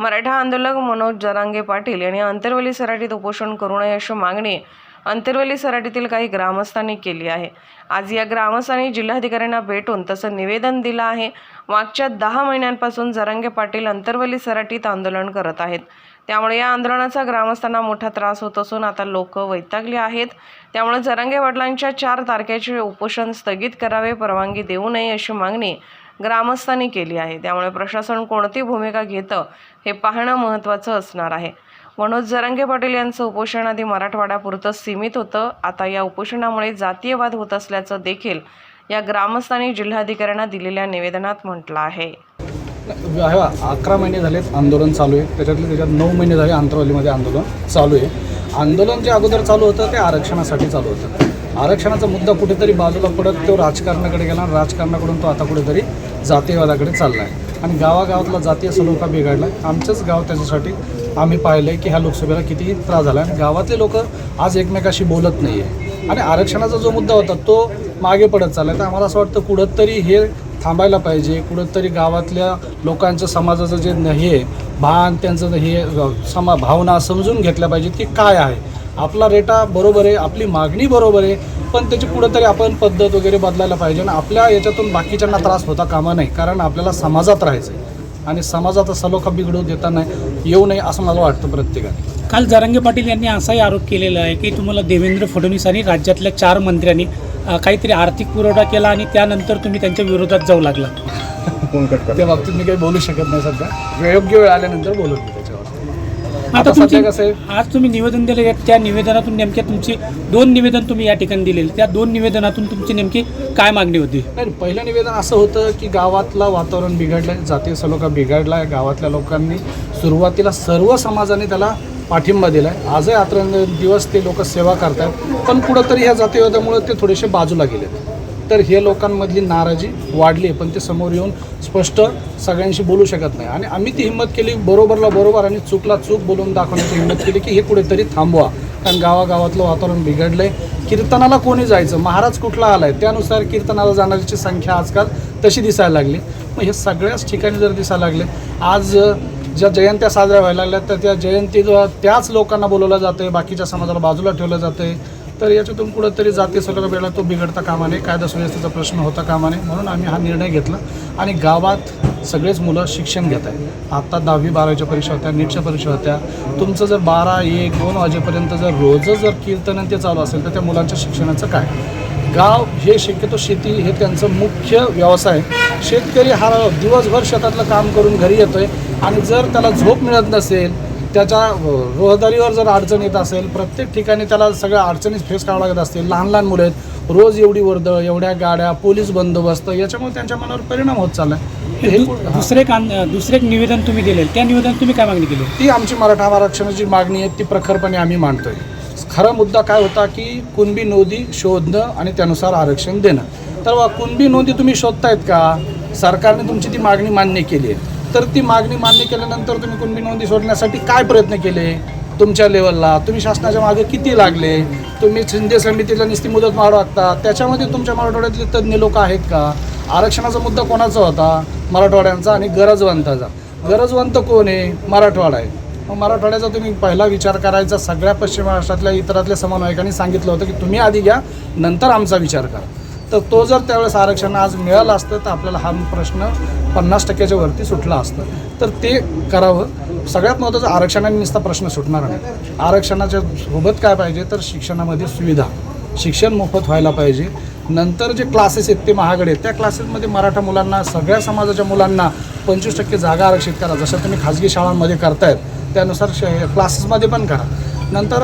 मराठा आंदोलक मनोज जरांगे पाटील यांनी अंतर्वली सराठीत उपोषण करू नये अशी मागणी अंतरवली सराटीतील काही ग्रामस्थांनी केली आहे. आज या ग्रामस्थांनी जिल्हाधिकाऱ्यांना भेटून तसं निवेदन दिलं आहे. मागच्या दहा महिन्यांपासून जरांगे पाटील अंतरवली सराटीत आंदोलन करत आहेत. त्यामुळे या आंदोलनाचा ग्रामस्थांना मोठा त्रास होत असून आता लोक वैतागले आहेत. त्यामुळे जरांगे वडिलांच्या चार तारखेचे उपोषण स्थगित करावे परवानगी देऊ नये अशी मागणी ग्रामस्थांनी केली आहे. त्यामुळे प्रशासन कोणती भूमिका घेतं हे पाहणं महत्त्वाचं असणार आहे. मनोज जरांगे पाटील यांचं उपोषण आधी मराठवाड्यापुरतं सीमित होतं. आता या उपोषणामुळे जातीयवाद होत असल्याचं देखील या ग्रामस्थांनी जिल्हाधिकाऱ्यांना दिलेल्या निवेदनात म्हटलं आहे. अकरा महिने झालेत आंदोलन चालू आहे. त्याच्यातले त्याच्यात नऊ महिने झाले आंतरवलीमध्ये आंदोलन चालू आहे. आंदोलन जे अगोदर चालू होतं ते आरक्षणासाठी चालू होतं. आरक्षणाचा मुद्दा कुठेतरी बाजूला पडत तो राजकारणाकडे गेला आणि राजकारणाकडून तो आता कुठेतरी जातीयवादाकडे चालला आहे आणि गावागावातला जातीय सलोखा बिघडला आहे आमचंच गाव त्याच्यासाठी आम्ही पाहिलं आहे की ह्या लोकसभेला किती त्रास झाला आणि गावातले लोक आज एकमेकाशी बोलत नाही आहे आणि आरक्षणाचा जो मुद्दा होता तो मागे पडत चालला आहे तर आम्हाला असं वाटतं कुठंतरी हे थांबायला पाहिजे. कुठंतरी गावातल्या लोकांचं समाजाचं जे हे भान त्यांचं हे समा भावना समजून घेतल्या पाहिजेत की काय आहे. आपला रेटा बरोबर आहे आपली मागणी बरोबर आहे पण त्याची कुठंतरी आपण पद्धत वगैरे बदलायला पाहिजे आणि आपल्या याच्यातून बाकीच्यांना त्रास होता कामा नाही कारण आपल्याला समाजात राहायचं आहे आणि समाजाचा सलोखा बिघडू देता नाही येऊ नये असं मला वाटतं प्रत्येकाने. काल जरांगे पाटील यांनी असाही आरोप केलेला आहे की तुम्हाला देवेंद्र फडणवीस आणि राज्यातल्या चार मंत्र्यांनी काहीतरी आर्थिक पुरवठा केला आणि त्यानंतर तुम्ही त्यांच्या विरोधात जाऊ लागला. त्या बाबतीत मी काही बोलू शकत नाही सध्या. योग्य वेळ आल्यानंतर बोलू आता तुमची सध्या कसं आहे? आज तुम्ही निवेदन दिले त्या निवेदनातून नेमक्या तुमची दोन निवेदन तुम्ही या ठिकाणी दिलेले. त्या दोन निवेदनातून तुमची नेमकी काय मागणी होती? नाही पहिलं निवेदन असं होतं की गावातलं वातावरण बिघडलं जातीय सलोखा बिघडला आहे गावातल्या लोकांनी सुरुवातीला सर्व समाजाने त्याला पाठिंबा दिला आहे आजही दिवस ते लोक सेवा करतात पण कुठंतरी ह्या जातीयवादामुळे ते थोडेसे बाजूला गेलेत. तर हे लोकांमधली नाराजी वाढली पण ते समोर येऊन स्पष्ट सगळ्यांशी बोलू शकत नाही. आणि आम्ही ती हिंमत केली बरोबरला बरोबर आणि चूकला चूक बोलून दाखवण्याची हिंमत केली की हे कुठेतरी थांबवा. कारण गावागावातलं वातावरण बिघडलंय. कीर्तनाला कोणी जायचं? महाराज कुठला आलाय? त्यानुसार कीर्तनाला जाणाऱ्याची संख्या आजकाल तशी दिसायला लागली. मग हे सगळ्याच ठिकाणी जर दिसायला लागले आज ज्या जयंत्या साजऱ्या व्हायला लागल्या तर त्या जयंतीत त्याच लोकांना बोलवलं जातं बाकीच्या समाजाला बाजूला ठेवलं जातं तर याच्यातून कुठंतरी जाती सगळं वेळा तो बिघडता कामा नये कायदा सुव्यवस्थेचा प्रश्न होता कामा नये म्हणून आम्ही हा निर्णय घेतला. आणि गावात सगळेच मुलं शिक्षण घेत आहेत. आत्ता दहावी बारावीच्या परीक्षा होत्या नीटच्या परीक्षा होत्या. तुमचं जर बारा एक दोन वाजेपर्यंत जर रोजच जर कीर्तन ते चालू असेल तर त्या मुलांच्या शिक्षणाचं काय? गाव हे शक्यतो शेती हे त्यांचं मुख्य व्यवसाय. शेतकरी हा दिवसभर शेतातलं काम करून घरी येतोय. आणि जर त्याला झोप मिळत नसेल त्याच्या रहदारीवर जर अडचण येत असेल प्रत्येक ठिकाणी त्याला सगळ्या अडचणी फेस करावं लागत असतील. लहान लहान मुलं आहेत. रोज एवढी वर्दळ एवढ्या गाड्या पोलीस बंदोबस्त याच्यामुळे त्यांच्या मनावर परिणाम होत चालला हे दुसरे एक आन- दुसरे एक निवेदन तुम्ही दिले त्या निवेदन तुम्ही काय मागणी केली? ती आमची मराठा आरक्षणाची मागणी आहे ती प्रखरपणे आम्ही मांडतोय. खरा मुद्दा काय होता की कुणबी नोंदी शोधणं आणि त्यानुसार आरक्षण देणं. तर कुणबी नोंदी तुम्ही शोधतायत का? सरकारने तुमची ती मागणी मान्य केली आहे. तर ती मागणी मान्य केल्यानंतर तुम्ही कुणबी नोंदी सोडण्यासाठी काय प्रयत्न केले? तुमच्या लेवलला. तुम्ही शासनाच्या मागे किती लागले? तुम्ही शिंदे समितीला निस्ती मुदत मागता त्याच्यामध्ये तुमच्या मराठवाड्यातले तज्ज्ञ लोक आहेत का? आरक्षणाचा मुद्दा कोणाचा होता? मराठवाड्यांचा आणि गरजवंताचा. गरजवंत कोण आहे? मराठवाडा आहे. मग मराठवाड्याचा तुम्ही पहिला विचार करायचा. सगळ्या पश्चिम महाराष्ट्रातल्या इतरातल्या समन्वयकांनी सांगितलं होतं की तुम्ही आधी घ्या नंतर आमचा विचार करा. तर तो जर त्यावेळेस आरक्षण आज मिळालं असतं तर आपल्याला हा प्रश्न पन्नास टक्क्याच्या वरती सुटलं असतं. तर ते करावं. सगळ्यात महत्त्वाचं आरक्षणाने नुसता प्रश्न सुटणार नाही. आरक्षणाच्या सोबत काय पाहिजे? तर शिक्षणामध्ये सुविधा. शिक्षण मोफत व्हायला पाहिजे. नंतर जे क्लासेस आहेत ते महागडे आहेत. त्या क्लासेसमध्ये मराठा मुलांना सगळ्या समाजाच्या मुलांना पंचवीस टक्के जागा आरक्षित करा. जसं तुम्ही खाजगी शाळांमध्ये करतायत त्यानुसार श क्लासेसमध्ये पण करा. नंतर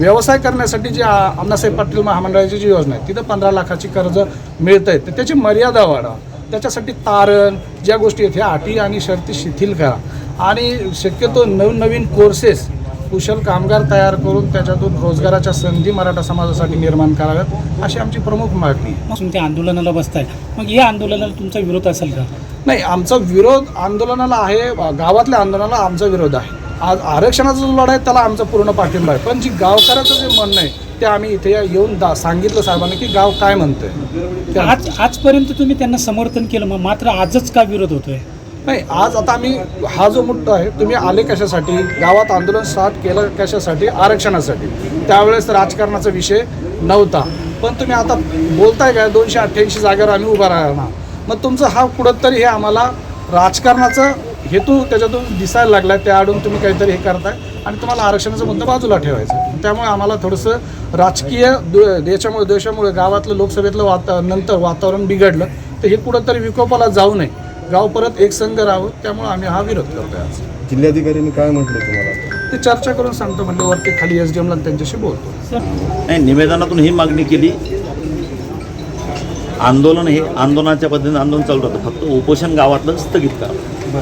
व्यवसाय करण्यासाठी जी अण्णासाहेब पाटील महामंडळाची जी योजना आहे तिथं पंधरा लाखाची कर्ज मिळत आहेत तर त्याची मर्यादा वाढवा. त्याच्यासाठी तारण ज्या गोष्टी आहेत ह्या अटी आणि शर्ती शिथिल करा. आणि शक्यतो नवीन नवीन कोर्सेस कुशल कामगार तयार करून त्याच्यातून रोजगाराच्या संधी मराठा समाजासाठी निर्माण कराव्यात अशी आमची प्रमुख मागणी आहे. मग तुम्ही आंदोलनाला बसताय. मग या आंदोलनाला तुमचा विरोध असेल का? नाही आमचा विरोध आंदोलनाला आहे गावातल्या आंदोलनाला आमचा विरोध आहे. आज आरक्षणाचा जो लढा आहे त्याला आमचा पूर्ण पाठिंबा आहे. पण जी गावकऱ्याचं जे म्हणणं आहे ते आम्ही इथे येऊन दा सांगितलं साहेबांना की गाव काय म्हणतंय. त्या- आज आजपर्यंत तुम्ही त्यांना समर्थन केलं मग मात्र आजच का विरोध होतोय? नाही आज आता आम्ही हा जो मुद्दा आहे तुम्ही आले कशासाठी? गावात आंदोलन स्टार्ट केलं कशासाठी? आरक्षणासाठी. त्यावेळेस राजकारणाचा विषय नव्हता. पण तुम्ही आता बोलताय काय दोनशे अठ्ठ्याऐंशी जागेवर आम्ही उभा राहणार? मग तुमचं हा कुठंतरी हे आम्हाला राजकारणाचा हेतू त्याच्यातून दिसायला लागला त्या आडून तुम्ही काहीतरी हे करताय आणि तुम्हाला आरक्षणाचा मुद्दा बाजूला ठेवायचा. त्यामुळे आम्हाला थोडंसं राजकीय दु- देशामुळे देशामुळे गावातलं लोकसभेतलं वाता नंतर वातावरण बिघडलं तर हे कुठंतरी विकोपाला जाऊ नये. गाव परत एक संघ राहावं त्यामुळे आम्ही हा विरोध करतोय आज. जिल्हाधिकाऱ्यांनी काय म्हटलं तुम्हाला? ते चर्चा करून सांगतो म्हणजे वरती खाली एस डी एमला त्यांच्याशी बोलतो. नाही निवेदनातून ही मागणी केली. आंदोलन हे आंदोलनाच्या पद्धतीने आंदोलन चालू राहतं. फक्त उपोषण गावातलं स्थगित करा.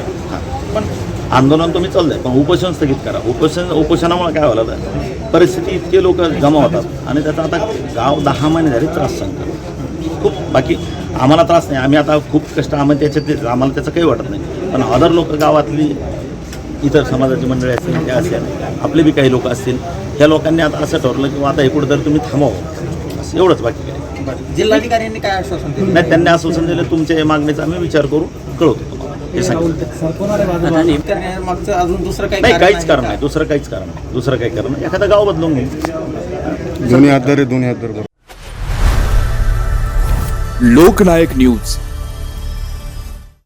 आंदोलन तुम्ही चालू द्या पण उपोषण स्थगित करा. उपोषण उपोषणामुळे काय व्हायला लागलं परिस्थिती इतके लोक जमा होतात आणि त्याचा आता गाव दहा महिने झाले त्रास सांगतात खूप बाकी आम्हाला त्रास नाही. आम्ही आता खूप कष्ट आम्ही त्याच्यात आम्हाला त्याचं काही वाटत नाही. पण अदर लोक गावातली इतर समाजाची मंडळी असतील हे असेल आपले बी काही लोक असतील ह्या लोकांनी आता असं ठरवलं की आता हे कुठेतरी तुम्ही थांबावं. असं एवढंच बाकी काय जिल्हाधिकाऱ्यांनी काय आश्वासन दिलं? नाही त्यांनी आश्वासन दिलं तुमच्या या मागणीचा आम्ही विचार करू कळवतो. हे सांगितलं आता नेमकं करण्यामागचं अजून दुसरं काही नाही कारण काहीच आहे कारण? नाही. दुसरं काहीच कारण नाही. दुसरं काही कारण नाही. एखादं गाव बदलून घेऊ. दोन्ही आहे दोन्ही बरोबर लोकनायक न्यूज.